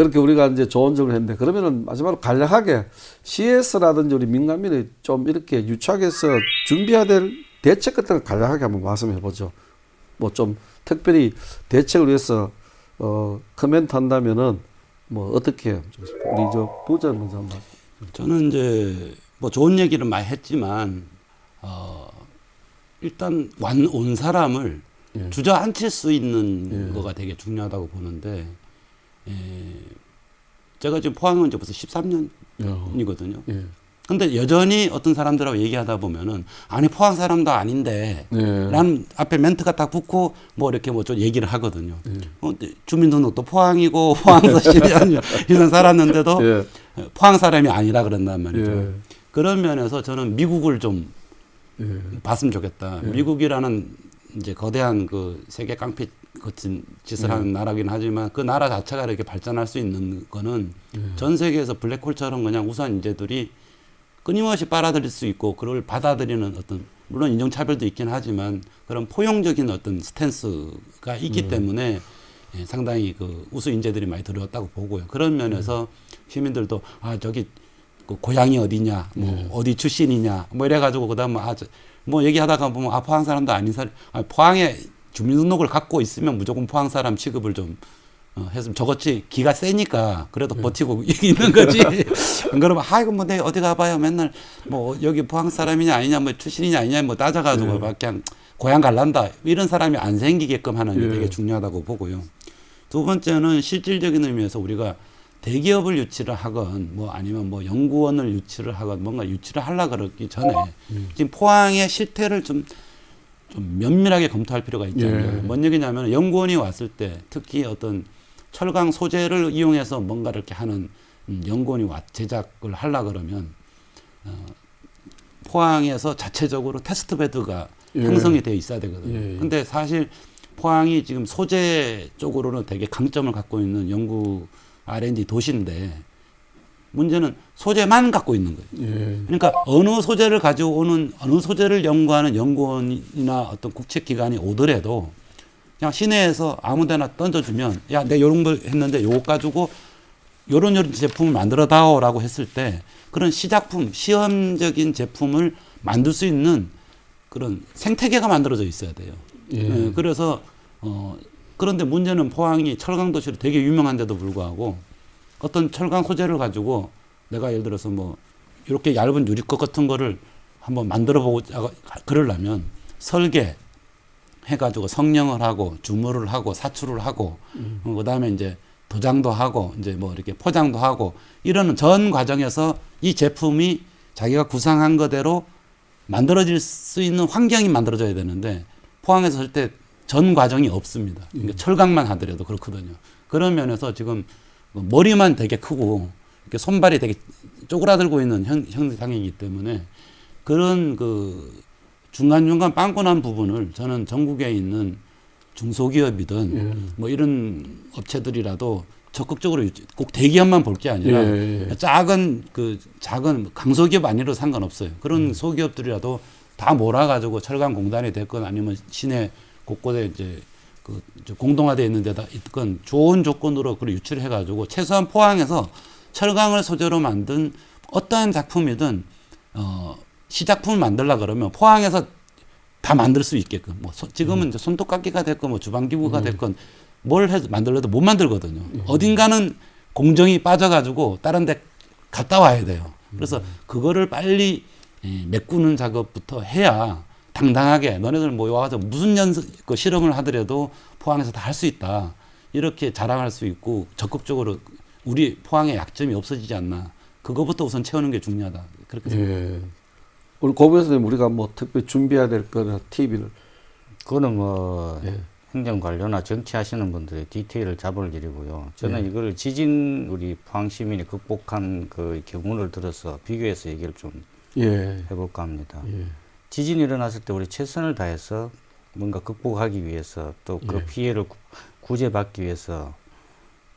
그렇게 우리가 이제 좋은 점을 했는데 그러면은 마지막으로 간략하게 CS라든지 우리 민간민이 좀 이렇게 유착해서 준비해야 될 대책 같은 걸 간략하게 한번 말씀해 보죠. 뭐 좀 특별히 대책을 위해서 어 커멘트 한다면은 뭐 어떻게? 우리 저 부장 먼저 한번. 저는 이제 뭐 좋은 얘기를 많이 했지만 어 일단 완 온 사람을 예. 주저앉힐 수 있는 예. 거가 되게 중요하다고 보는데 예, 제가 지금 포항은 이제 벌써 13년이거든요. 예. 근데 여전히 어떤 사람들하고 얘기하다 보면은 아니 포항 사람도 아닌데 네. 라는 앞에 멘트가 딱 붙고 뭐 이렇게 뭐 좀 얘기를 하거든요. 예. 어, 주민등록도 포항이고 포항서 12년 이런 살았는데도 예. 포항 사람이 아니라 그런단 말이죠. 예. 그런 면에서 저는 미국을 좀 예. 봤으면 좋겠다. 예. 미국이라는 이제 거대한 그 세계 깡패 거친 짓을 하는 나라긴 하지만 그 나라 자체가 이렇게 발전할 수 있는 거는 전 세계에서 블랙홀처럼 그냥 우수한 인재들이 끊임없이 빨아들일 수 있고 그걸 받아들이는 어떤 물론 인종차별도 있긴 하지만 그런 포용적인 어떤 스탠스가 있기 때문에 예, 상당히 그 우수 인재들이 많이 들어왔다고 보고요. 그런 면에서 시민들도 아 저기 그 고향이 어디냐, 뭐 어디 출신이냐, 뭐 이래가지고 그다음 뭐, 아, 저, 뭐 얘기하다가 보면 아 포항 사람도 아닌 사람, 아, 포항에 주민등록을 갖고 있으면 무조건 포항 사람 취급을 좀 어, 했으면 저것이 기가 세니까 그래도 버티고 있는 거지. 안 그러면 아이고 뭐내 어디 가봐요 맨날 뭐 여기 포항 사람이냐 아니냐 뭐 출신이냐 아니냐 뭐 따져가지고 막 그냥 고향 갈란다 이런 사람이 안 생기게끔 하는 게 예. 되게 중요하다고 보고요. 두 번째는 실질적인 의미에서 우리가 대기업을 유치를 하건 뭐 아니면 뭐 연구원을 유치를 하건 뭔가 유치를 하려 그러기 전에 지금 포항의 실태를 좀, 좀 면밀하게 검토할 필요가 않나요? 예. 뭔 얘기냐면 연구원이 왔을 때 특히 어떤 철강 소재를 이용해서 뭔가 이렇게 하는 음, 연구원이 와, 제작을 하려 그러면 어, 포항에서 자체적으로 테스트 베드가 예. 형성이 되어 있어야 되거든요. 예, 예. 근데 사실 포항이 지금 소재 쪽으로는 되게 강점을 갖고 있는 연구 R&D 도시인데 문제는 소재만 갖고 있는 거예요. 예. 그러니까 어느 소재를 가지고 오는 어느 소재를 연구하는 연구원이나 어떤 국책 기관이 오더라도 그냥 시내에서 아무데나 던져주면 야 내 요런 거 했는데 요거 가지고 요런 요런 제품을 만들어 다오라고 했을 때 그런 시작품 시험적인 제품을 만들 수 있는 그런 생태계가 만들어져 있어야 돼요. 예. 예, 그래서 어 그런데 문제는 포항이 철강 도시로 되게 유명한데도 불구하고 어떤 철강 소재를 가지고 내가 예를 들어서 뭐 이렇게 얇은 유리컵 같은 거를 한번 만들어 보고 그러려면 설계 해가지고 성령을 하고 주물을 하고 사출을 하고 어, 그다음에 이제 도장도 하고 이제 뭐 이렇게 포장도 하고 이러는 전 과정에서 이 제품이 자기가 구상한 거대로 만들어질 수 있는 환경이 만들어져야 되는데 포항에서 할 때 전 과정이 없습니다. 그러니까 철강만 하더라도 그렇거든요. 그런 면에서 지금 뭐 머리만 되게 크고 손발이 되게 쪼그라들고 있는 현, 형상이기 때문에 그런 그 중간중간 빵꾸난 부분을 저는 전국에 있는 중소기업이든 예. 뭐 이런 업체들이라도 적극적으로 꼭 대기업만 볼 게 아니라 예, 예. 작은 그 작은 강소기업 아니라도 상관없어요. 그런 음. 소기업들이라도 다 몰아가지고 철강 공단이 됐건 아니면 시내 곳곳에 이제 그 공동화되어 있는 데다 있건 좋은 조건으로 그걸 유치를 해가지고 최소한 포항에서 철강을 소재로 만든 어떠한 작품이든 어 시작품을 만들라 그러면 포항에서 다 만들 수 있게끔 뭐 소- 지금은 이제 손톱깎이가 됐건 뭐 주방기구가 됐건 뭘 해도 만들려도 못 만들거든요. 어딘가는 공정이 빠져가지고 다른 데 갔다 와야 돼요. 그래서 그거를 빨리 예, 메꾸는 작업부터 해야 당당하게 너네들 모여와서 무슨 연습 그 실험을 하더라도 포항에서 다 할 수 있다 이렇게 자랑할 수 있고 적극적으로 우리 포항의 약점이 없어지지 않나 그거부터 우선 채우는 게 중요하다 그렇게 생각합니다. 예. 오늘 고변선생님 우리가 뭐 특별히 준비해야 될 거나 TV를 그거는 뭐 예. 행정 관료나 정치하시는 분들의 디테일을 잡을 일이고요. 저는 예. 이걸 지진 우리 포항 시민이 극복한 그 경우를 들어서 비교해서 얘기를 좀 예. 해볼까 합니다. 예. 지진이 일어났을 때 우리 최선을 다해서 뭔가 극복하기 위해서 또그 예. 피해를 구- 구제받기 위해서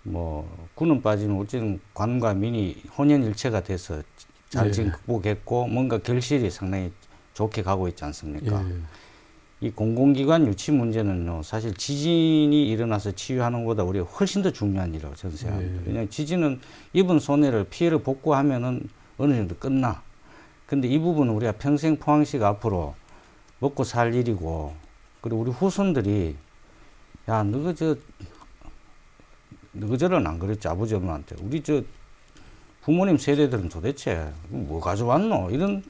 뭐 군은 빠지면 어쨌든 관과 민이 혼연일체가 돼서 잘 예. 지금 극복했고 뭔가 결실이 상당히 좋게 가고 있지 않습니까? 예. 이 공공기관 유치 문제는요, 사실 지진이 일어나서 치유하는 것보다 우리가 훨씬 더 중요한 일이라고 저는 생각합니다. 예. 왜냐하면 지진은 입은 손해를, 피해를 복구하면은 어느 정도 끝나. 근데 이 부분은 우리가 평생 포항시가 앞으로 먹고 살 일이고, 그리고 우리 후손들이, 야, 너가 저, 너가 저런 안 그랬지, 아버지 엄마한테. 우리 저 부모님 세대들은 도대체 뭐 가져왔노? 이런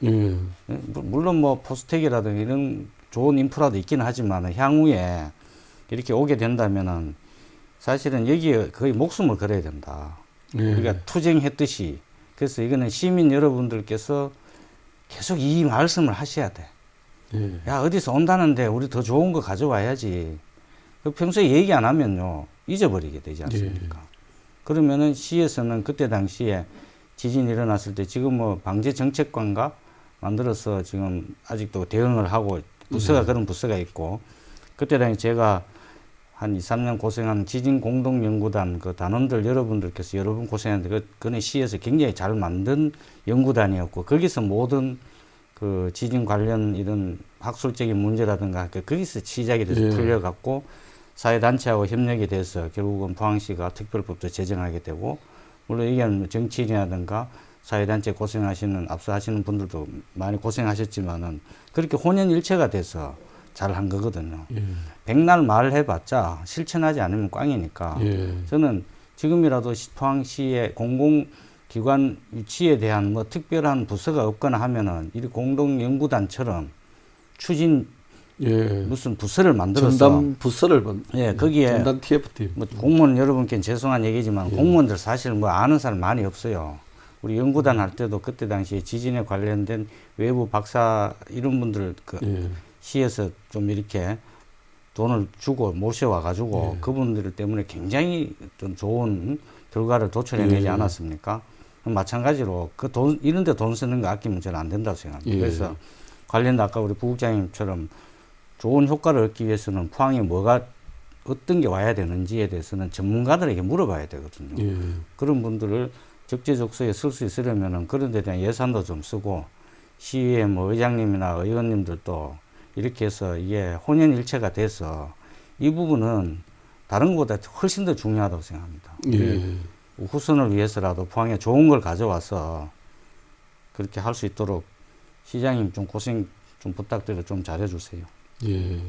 물- 물론 뭐 포스텍이라든가 이런 좋은 인프라도 있긴 하지만 향후에 이렇게 오게 된다면은 사실은 여기에 거의 목숨을 걸어야 된다. 예. 우리가 투쟁했듯이 그래서 이거는 시민 여러분들께서 계속 이 말씀을 하셔야 돼. 예. 야 어디서 온다는데 우리 더 좋은 거 가져와야지. 그 평소에 얘기 안 하면요 잊어버리게 되지 않습니까? 그러면은 시에서는 그때 당시에 지진이 일어났을 때 지금 뭐 방재 정책관가 만들어서 지금 아직도 대응을 하고 부서가 그런 부서가 있고 그때 당시 제가 한 2, 3년 고생한 지진 공동 연구단 그 단원들 여러분들께서 여러 분 고생했는데 그 그는 시에서 굉장히 잘 만든 연구단이었고 거기서 모든 그 지진 관련 이런 학술적인 문제라든가 그 거기서 시작이 돼서 예. 풀려갖고 사회단체하고 협력이 돼서 결국은 포항시가 특별법도 제정하게 되고 물론 이게 정치인이라든가 사회단체 고생하시는 앞서 하시는 분들도 많이 고생하셨지만은 그렇게 혼연일체가 돼서 잘 한 거거든요. 예. 백날 말해봤자 실천하지 않으면 꽝이니까 예. 저는 지금이라도 시- 포항시의 공공기관 유치에 대한 뭐 특별한 부서가 없거나 하면은 이 공동연구단처럼 추진 예. 무슨 부서를 만들어서 전담 부서를 만 예 거기에 전담 TF팀. 뭐 공무원 여러분께는 죄송한 얘기지만 예. 공무원들 사실 뭐 아는 사람 많이 없어요. 우리 연구단 할 때도 그때 당시에 지진에 관련된 외부 박사 이런 분들 그 예. 시에서 좀 이렇게 돈을 주고 모셔와 가지고 예. 그분들 때문에 굉장히 좀 좋은 결과를 도출해내지 예. 않았습니까? 마찬가지로 그 돈 이런 데 돈 쓰는 거 아끼면 저는 안 된다고 생각합니다. 예. 그래서 관련 아까 우리 부국장님처럼 좋은 효과를 얻기 위해서는 포항에 뭐가 어떤 게 와야 되는지에 대해서는 전문가들에게 물어봐야 되거든요. 예. 그런 분들을 적재적소에 쓸 수 있으려면은 그런 데 대한 예산도 좀 쓰고 시의회 뭐 의장님이나 의원님들도 이렇게 해서 이게 혼연일체가 돼서 이 부분은 다른 것보다 훨씬 더 중요하다고 생각합니다. 예. 후손을 위해서라도 포항에 좋은 걸 가져와서 그렇게 할 수 있도록 시장님 좀 고생 좀 부탁드려 좀 잘해주세요. 예.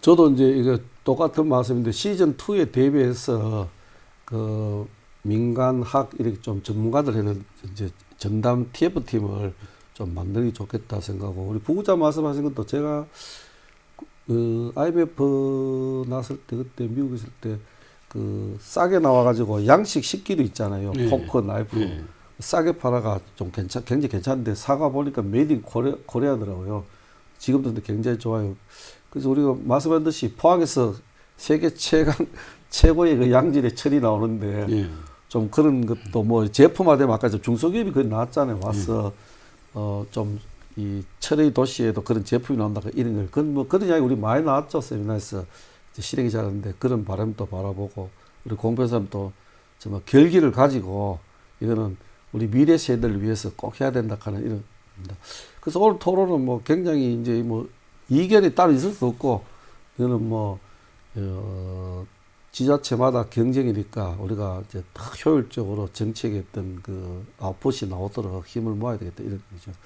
저도 이제 이거 똑같은 말씀인데 시즌 2에 대비해서 그 민간학 이렇게 좀 전문가들 해는 이제 전담 TF 팀을 좀 만들기 좋겠다 생각하고 우리 부부자 말씀하신 것도 제가 그 IMF 났을 때 그때 미국 있을 때 그 싸게 나와가지고 양식 식기도 있잖아요 예. 포크 나이프 예. 싸게 팔아가 좀 괜찮 굉장히 괜찮은데 사가 보니까 메이드 인 코레, 코레아더라고요. 지금도 굉장히 좋아요. 그래서 우리가 말씀한 듯이 포항에서 세계 최강 최고의 그 양질의 철이 나오는데 예. 좀 그런 것도 뭐 제품화되면 아까 저 중소기업이 거의 나왔잖아요. 와서 어 좀 이 철의 도시에도 그런 제품이 나온다 이런 걸 그건 뭐 그런 이야기 우리 많이 나왔죠 세미나에서 이제 실행이 잘하는데 그런 바람도 바라보고 우리 공변사람도 정말 결기를 가지고 이거는 우리 미래 세대를 위해서 꼭 해야 된다 하는 이런 겁니다. 그래서 오늘 토론은 뭐 굉장히 이제 뭐 이견이 따로 있을 수 없고 이거는 뭐 어, 지자체마다 경쟁이니까 우리가 이제 더 효율적으로 정책의 어떤 그 아웃풋이 나오도록 힘을 모아야 되겠다 이런 거죠.